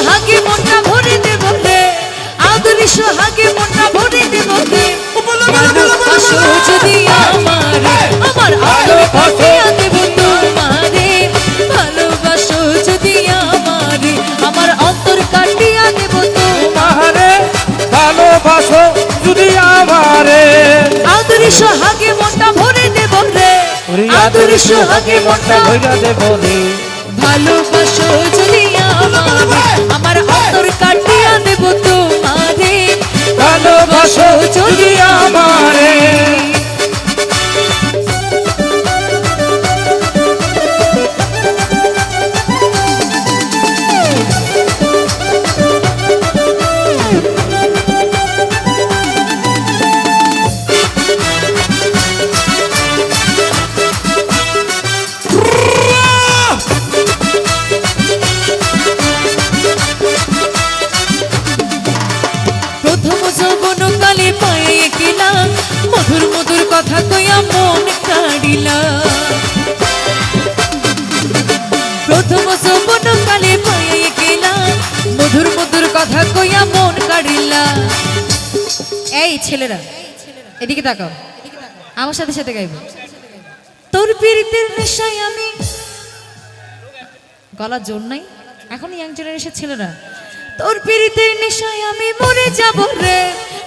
সোহাগে মনটা ভরে দেব হে আদরি সোহাগে মনটা ভরে দেব হে যদি হ্যাঁ। আমার হ্যাঁ। আমার আদর পাঠিয়া দেব তোমারে ভালোবাসো যদি আমারে আমার অন্তর কাটিয়া দেব তোমারে ভালোবাসো যদি আমার। আদরি সোহাগে মনটা ভরে দেব রে আদরি সোহাগে মনটা ভরে দেব রে ভালোবাসো যদি আমার। হ্যাঁ। প্রথম কথা কইয়া মন কাড়িলা। প্রথম যৌবন কালে পায়ে কিলা মধুর মধুর কথা কইয়া মন কাড়িলা। এই ছেলেরা এদিকে তাকাও। আমার সাথে সাথে গাইব। তোর পীড়িতের নেশায় আমি গলার জোর নাই? এখন ইয়াং জেনারেশন ছেলেরা। তোর পীড়িতের নেশায় আমি মরে যাব রে।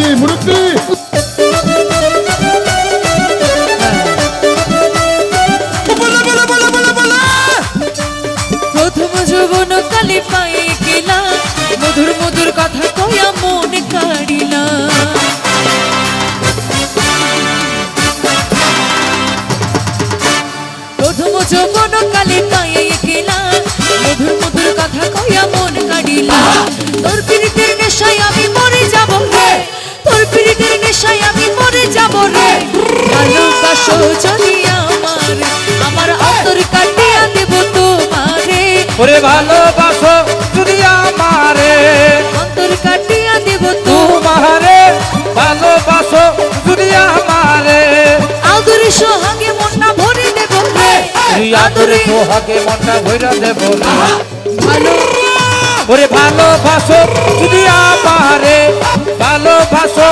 মুরব্বী মুরব্বী। প্রথম যৌবন কালে পায়ে গেলা মধুর মধুর কথা কয়া মন ভালোবাসো যদি আমারে। অন্তর কাটিয়া দেব তোমারে ভালোবাসো যদি আমারে। আদর সোহাগে মনটা ভরে দেব রে। তুই আদরে সোহাগে মনটা ভইরা দেব ভালো। ওরে ভালোবাসো যদি আমারে। ভালোবাসো